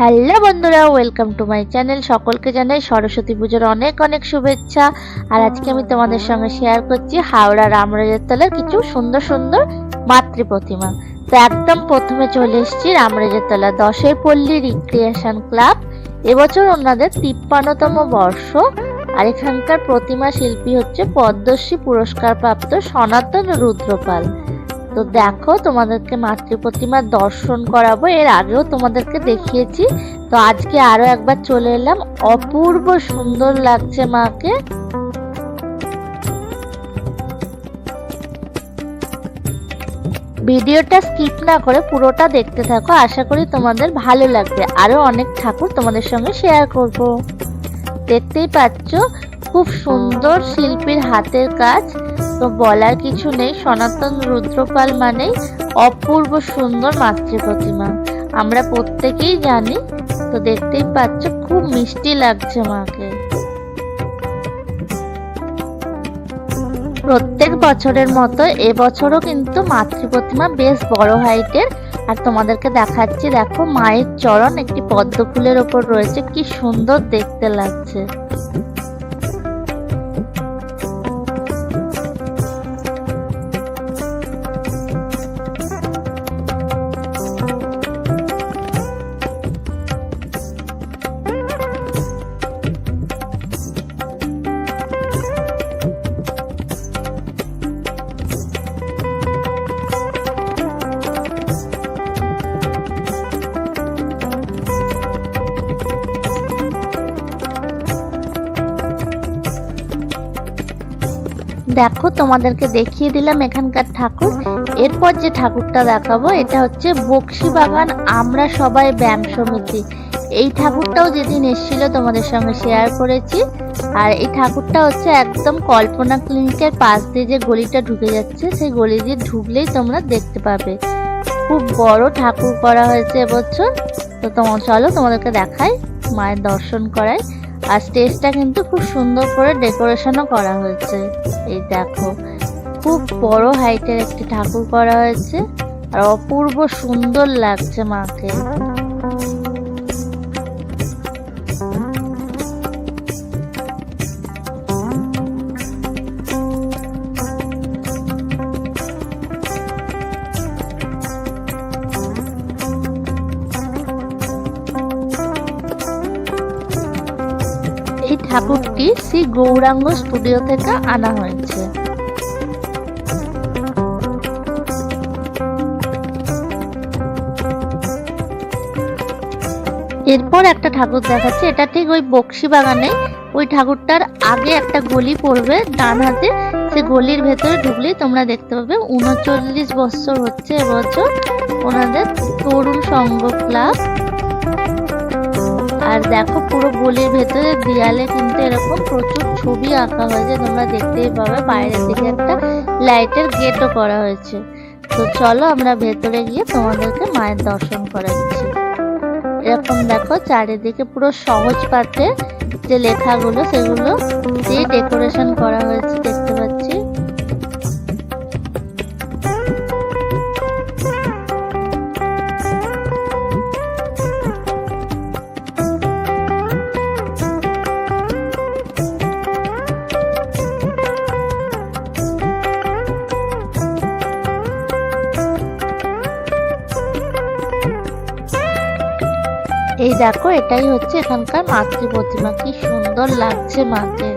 Hello বন্ধুরা welcome to my channel সকলকে জানাই সরস্বতী পুজোর অনেক অনেক শুভেচ্ছা। আর আজকে আমি তোমাদের সঙ্গে শেয়ার করছি হাওড়া রামরাজের তলার কিছু সুন্দর সুন্দর মাতৃ প্রতিমা। তো একদম প্রথমে চলে এসেছি রামরাজের তলা দশের পল্লী রিক্রিয়েশন ক্লাব এবছর ওনাদের তিপ্পান্নতম বর্ষ। আর এখানকার প্রতিমা শিল্পী হচ্ছে পদ্মশ্রী পুরস্কার প্রাপ্ত সনাতন রুদ্রপাল। তো দেখো, তোমাদেরকে মাতৃ প্রতিমার দর্শন করাবো। এর আগেও তোমাদেরকে দেখিয়েছি। তো আজকে আরও একবার চলে এলাম। অপূর্ব সুন্দর লাগছে মাকে। ভিডিওটা স্কিপ না করে পুরোটা দেখতে থাকো। আশা করি তোমাদের ভালো লাগবে। আরও অনেক ঠাকুর তোমাদের সঙ্গে শেয়ার করব। দেখতেই পাচ্ছ খুব সুন্দর শিল্পীর হাতের কাজ। তো বলার কিছু নেই, সনাতন রুদ্রপাল মানেই অপূর্ব সুন্দর মাতৃ প্রতিমা। আমরা প্রত্যেকেই জানি, তো দেখতেই পাচ্ছ খুব মিষ্টি লাগছে মাকে। প্রত্যেক বছরের মতো এবছরও কিন্তু মাতৃ প্রতিমা বেশ বড় হাইটের। আর তোমাদেরকে দেখাচ্ছি, দেখো মায়ের চরণ একটি পদ্ম ফুলের ওপর রয়েছে, কি সুন্দর দেখতে লাগছে। দেখো, তোমাদেরকে দেখিয়ে দিলাম এখানকার ঠাকুর। এরপর যে ঠাকুরটা দেখাবো, এটা হচ্ছে বক্সি বাগান, আমরা সবাই ব্যায়াম সমিতি। এই ঠাকুরটাও যেদিন এসেছিল, তোমাদের সঙ্গে শেয়ার করেছি। আর এই ঠাকুরটা হচ্ছে একদম কল্পনা ক্লিনিকের পাশ দিয়ে যে গলিটা ঢুকে যাচ্ছে, সেই গলি দিয়ে ঢুকলেই তোমরা দেখতে পাবে। খুব বড় ঠাকুর করা হয়েছে এবছর। তো তোমার চলো তোমাদেরকে দেখাই, মায়ের দর্শন করায় আর স্টেজটা কিন্তু খুব সুন্দর করে ডেকোরেশনও করা হয়েছে। এই দেখো, খুব বড় হাইটের একটি ঠাকুর করা হয়েছে। আর অপূর্ব সুন্দর লাগছে মাকে। ঠাকুরটি শ্রী গৌরাঙ্গ স্টুডিও থেকে আনা হয়েছে। এরপর একটা ঠাকুর দেখাচ্ছে, এটা ঠিক ওই বক্সি বাগানে, ওই ঠাকুরটার আগে একটা গলি পড়বে ডান হাতে, সে গলির ভেতরে ঢুকলেই তোমরা দেখতে পাবে, উনচল্লিশ বছর হচ্ছে এবছর ওনাদের তরুণ সংঘ ক্লাব। আর দেখো পুরো গলির ভেতরে দেয়ালে কিন্তু এরকম প্রচুর ছবি আঁকা হয়েছে, তোমরা দেখতেই পাবে। বাইরের দিকে একটা লাইটের গেটও করা হয়েছে। তো চলো আমরা ভেতরে গিয়ে তোমাদেরকে মায়ের দর্শন করাচ্ছি। এরকম দেখো চারিদিকে পুরো সহজ পাতে যে লেখাগুলো, সেগুলো দিয়ে ডেকোরেশন করা হয়েছে, দেখতে পাচ্ছি। দেখো, এটাই হচ্ছে এখানকার মাতৃ প্রতিমা কি সুন্দর লাগছে মাকে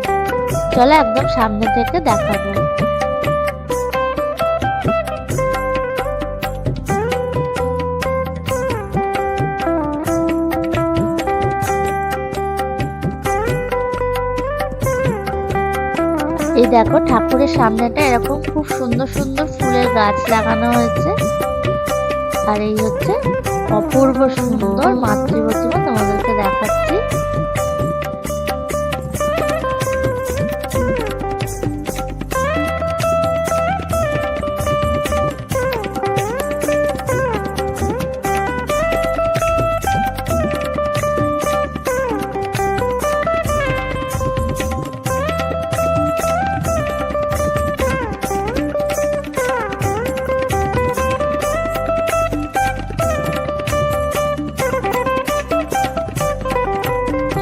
চলো একদম সামনে থেকে দেখাবো। এই দেখো, ঠাকুরের সামনেটা এরকম খুব সুন্দর সুন্দর ফুলের গাছ লাগানো হয়েছে। আর এই হচ্ছে অপূর্ব সুন্দর মাতৃপ্রতিমা তোমাদেরকে দেখাচ্ছি।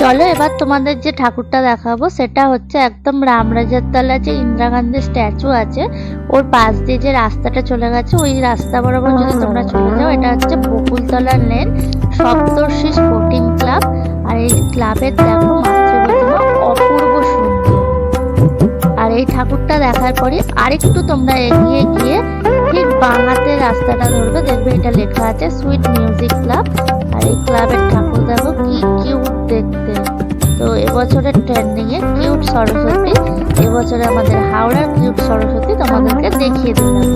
চলো, এবার তোমাদের যে ঠাকুরটা দেখাবো, সেটা হচ্ছে একদম রামরাজার তলা যে ইন্দিরা গান্ধীর স্ট্যাচু আছে, ওর পাশ দিয়ে যে রাস্তাটা চলে গেছে, ওই রাস্তা বরাবর যদি তোমরা চলে যাও, এটা হচ্ছে Bakultala lane, Saptarshi sporting club আর এই ক্লাবের দেখো অপূর্ব সুন্দর। আর এই ঠাকুরটা দেখার পরে আরেকটু তোমরা এগিয়ে গিয়ে ঠিক বাংলাতে রাস্তাটা ধরবে, দেখবে এটা লেখা আছে সুইট মিউজিক ক্লাব এই ক্লাবের ঠাকুর দেখো কি কিউট দেখতে। তো এবছরের ট্রেন্ডিং এ কিউট সরস্বতী, এবছরে আমাদের হাওড়ার কিউট সরস্বতী তোমাদেরকে দেখিয়ে দিলাম।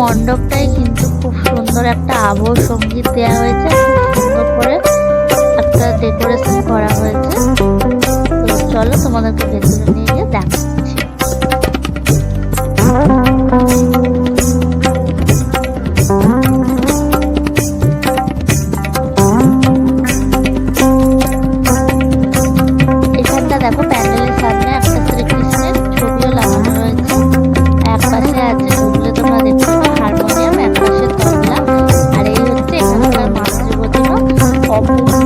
মণ্ডপটাই কিন্তু খুব সুন্দর একটা আবহ সংগীত দেওয়া হয়েছে, খুব সুন্দর করে একটা ডেকোরেশন করা হয়েছে। চলো তোমাদেরকে ভেতরে নিয়ে গিয়ে দেখো সব